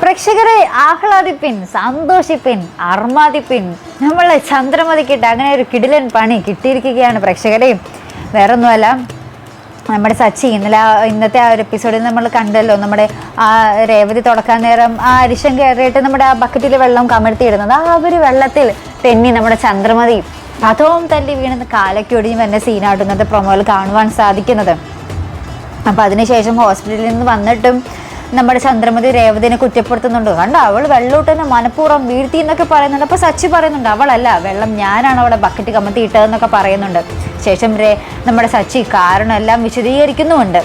പ്രേക്ഷകരെ ആഹ്ലാദിപ്പിൻ സന്തോഷിപ്പിൻ അർമാദിപ്പിൻ. നമ്മളെ ചന്ദ്രമതിക്കിട്ട് അങ്ങനെ ഒരു കിടിലൻ പണി കിട്ടിയിരിക്കുകയാണ് പ്രേക്ഷകരെ. വേറൊന്നുമല്ല നമ്മുടെ സച്ചി ഇന്നലെ ഇന്നത്തെ ആ ഒരു എപ്പിസോഡിൽ നമ്മൾ കണ്ടല്ലോ നമ്മുടെ ആ രേവതി തുടക്കാൻ നേരം ആ അരിശം കയറിയിട്ട് നമ്മുടെ ആ ബക്കറ്റിൽ വെള്ളം കമഴ്ത്തിയിടുന്നത്. ആ ഒരു വെള്ളത്തിൽ തെന്നി നമ്മുടെ ചന്ദ്രമതി പഥവും തല്ലി വീണെന്ന് വരുന്ന സീനായിട്ട് ഇന്നത്തെ പ്രൊമോയിൽ കാണുവാൻ സാധിക്കുന്നത്. അപ്പോൾ അതിനുശേഷം ഹോസ്പിറ്റലിൽ നിന്ന് വന്നിട്ടും നമ്മുടെ ചന്ദ്രമതി രേവതിനെ കുറ്റപ്പെടുത്തുന്നുണ്ട്. കണ്ട? അവൾ വെള്ളോട്ടിനെ മനഃപൂർവം വീഴ്ത്തി എന്നൊക്കെ പറയുന്നുണ്ട്. അപ്പോൾ സച്ചി പറയുന്നുണ്ട് അവളല്ല വെള്ളം ഞാനാണ് അവളെ ബക്കറ്റ് കമത്തി ഇട്ടതെന്നൊക്കെ പറയുന്നുണ്ട്. ശേഷം രേ നമ്മുടെ സച്ചി കാരണമെല്ലാം വിശദീകരിക്കുന്നുമുണ്ട്.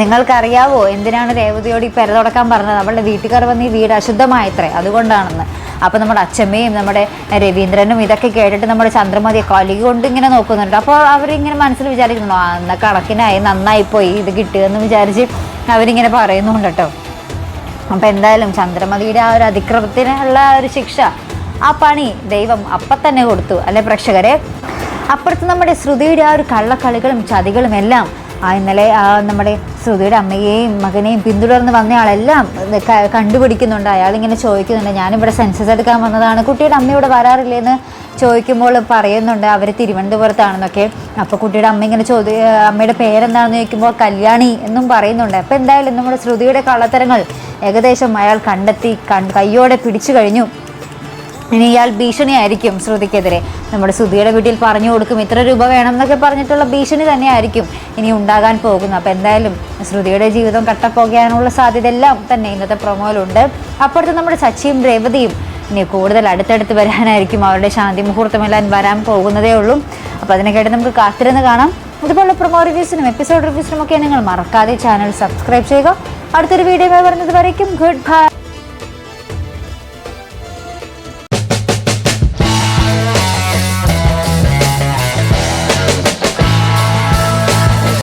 നിങ്ങൾക്കറിയാവോ എന്തിനാണ് രേവതിയോട് ഈ പെര തുടക്കാൻ പറഞ്ഞത്? അവളുടെ വീട്ടുകാർ വന്ന് ഈ വീട് അശുദ്ധമായത്രേ അതുകൊണ്ടാണെന്ന്. അപ്പോൾ നമ്മുടെ അച്ഛമ്മയും നമ്മുടെ രവീന്ദ്രനും ഇതൊക്കെ കേട്ടിട്ട് നമ്മുടെ ചന്ദ്രമതിയെ കൊലകി കൊണ്ട് ഇങ്ങനെ നോക്കുന്നുണ്ട്. അപ്പോൾ അവരിങ്ങനെ മനസ്സിൽ വിചാരിക്കുന്നു ആ എന്നാൽ കണക്കിനായി നന്നായിപ്പോയി ഇത് കിട്ടുമെന്ന് വിചാരിച്ച് അവരിങ്ങനെ പറയുന്നുണ്ട് കേട്ടോ. അപ്പം എന്തായാലും ചന്ദ്രമതിയുടെ ആ ഒരു അതിക്രമത്തിനുള്ള ആ ഒരു ശിക്ഷ ആ പണി ദൈവം അപ്പം തന്നെ കൊടുത്തു അല്ലെ പ്രേക്ഷകരെ? അപ്പുറത്ത് നമ്മുടെ ശ്രുതിയുടെ ആ ഒരു കള്ളക്കളികളും ചതികളും എല്ലാം ആ ഇന്നലെ ആ നമ്മുടെ ശ്രുതിയുടെ അമ്മയെയും മകനെയും പിന്തുടർന്ന് വന്നയാളെല്ലാം കണ്ടുപിടിക്കുന്നുണ്ട്. അയാളിങ്ങനെ ചോദിക്കുന്നുണ്ട് ഞാനിവിടെ സെൻസസ് എടുക്കാൻ വന്നതാണ്. കുട്ടിയുടെ അമ്മ ഇവിടെ വരാറില്ലേന്ന് ചോദിക്കുമ്പോൾ പറയുന്നുണ്ട്. അവർ തിരുവനന്തപുരത്താണെന്നൊക്കെ. അപ്പോൾ കുട്ടിയുടെ അമ്മ ഇങ്ങനെ ചോദി അമ്മയുടെ പേരെന്താണെന്ന് ചോദിക്കുമ്പോൾ കല്യാണി എന്നും പറയുന്നുണ്ട്. അപ്പോൾ എന്തായാലും നമ്മുടെ ശ്രുതിയുടെ കള്ളത്തരങ്ങൾ ഏകദേശം അയാൾ കണ്ടെത്തി കൺ കയ്യോടെ പിടിച്ചു കഴിഞ്ഞു. ഇനി ഇയാൾ ഭീഷണിയായിരിക്കും ശ്രുതിക്കെതിരെ. നമ്മുടെ ശ്രുതിയുടെ വീട്ടിൽ പറഞ്ഞു കൊടുക്കും ഇത്ര രൂപ വേണം എന്നൊക്കെ പറഞ്ഞിട്ടുള്ള ഭീഷണി തന്നെയായിരിക്കും ഇനി ഉണ്ടാകാൻ പോകുന്നത്. അപ്പോൾ എന്തായാലും ശ്രുതിയുടെ ജീവിതം കട്ടപ്പോകാനുള്ള സാധ്യത എല്ലാം തന്നെ ഇന്നത്തെ പ്രൊമോയിലുണ്ട്. അപ്പുറത്ത് നമ്മുടെ സച്ചിയും രേവതിയും ഇനി കൂടുതൽ അടുത്തടുത്ത് വരാനായിരിക്കും. അവരുടെ ശാന്തി മുഹൂർത്തമെല്ലാം വരാൻ പോകുന്നതേ ഉള്ളൂ. അപ്പോൾ അതിനെക്കായിട്ട് നമുക്ക് കാത്തിരുന്ന് കാണാം. ഇതുപോലുള്ള പ്രൊമോ റിവ്യൂസിനും എപ്പിസോഡ് റിവ്യൂസിനും ഒക്കെ നിങ്ങൾ മറക്കാതെ ചാനൽ സബ്സ്ക്രൈബ് ചെയ്യുക. അടുത്തൊരു വീഡിയോ വരുന്നത് വരയ്ക്കും. Good bye.